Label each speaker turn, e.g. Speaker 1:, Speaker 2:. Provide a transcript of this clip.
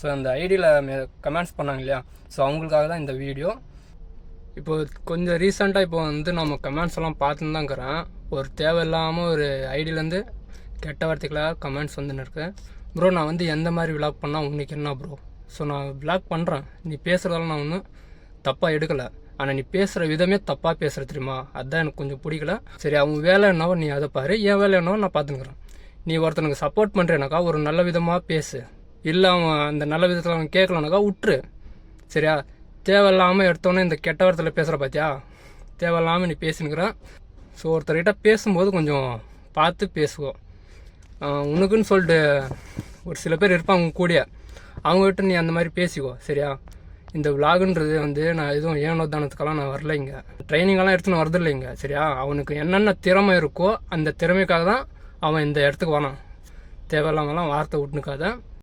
Speaker 1: So அந்த ஐடியில் comments பண்ணாங்க இல்லையா ஸோ அவங்களுக்காக தான் இந்த வீடியோ இப்போ கொஞ்சம் ரீசெண்டாக இப்போ வந்து நம்ம கமெண்ட்ஸ் எல்லாம் பார்த்துன்னு தான் இருக்கிறேன். ஒரு தேவையில்லாமல் ஒரு ஐடியிலேருந்து கெட்ட வார்த்தைகளாக கமெண்ட்ஸ் வந்துன்னு இருக்கு. ப்ரோ நான் வந்து எந்த மாதிரி விளாக் பண்ணால் உங்களுக்கு என்ன ப்ரோ ஸோ நான் விளாக் பண்ணுறேன் நீ பேசுகிறதால நான் ஒன்றும் தப்பாக எடுக்கலை. ஆனால் நீ பேசுகிற விதமே தப்பாக பேசுகிற தெரியுமா? அதுதான் எனக்கு கொஞ்சம் பிடிக்கல. சரி அவங்க வேலை என்னவோ நீ அதை பாரு. என் வேலை என்னவோ நான் பார்த்துக்கிறேன் நீ ஒருத்தனுக்கு சப்போர்ட் பண்ணுறேனாக்கா ஒரு நல்ல விதமாக பேசு. இல்லை அவன் அந்த நல்ல விதத்தில் அவன் கேட்கலனாக்கா விட்டுரு சரியா? தேவையில்லாமல் எடுத்தோன்னே இந்த கெட்ட வார்த்தையில் பேசுகிற பார்த்தியா தேவையில்லாமல் நீ பேசினுக்கிறேன் ஸோ ஒருத்தர்கிட்ட பேசும்போது கொஞ்சம் பார்த்து பேசுவோம் உனக்குன்னு சொல்லிட்டு ஒரு சில பேர் இருப்பாங்க கூடிய கூடயே. அவங்ககிட்ட நீ அந்த மாதிரி பேசிக்கோ சரியா? இந்த விலாகுன்றது வந்து நான் எதுவும் ஏனோ தானத்துக்கெல்லாம் நான் வரல இங்கே. ட்ரைனிங்கெல்லாம் எடுத்துன்னு வரதில்லைங்க சரியா? அவனுக்கு என்னென்ன திறமை இருக்கோ அந்த திறமைக்காக தான் அவன் இந்த இடத்துக்கு வரான். தேவையில்லாமலாம் வார்த்தை விட்டுனுக்காதான்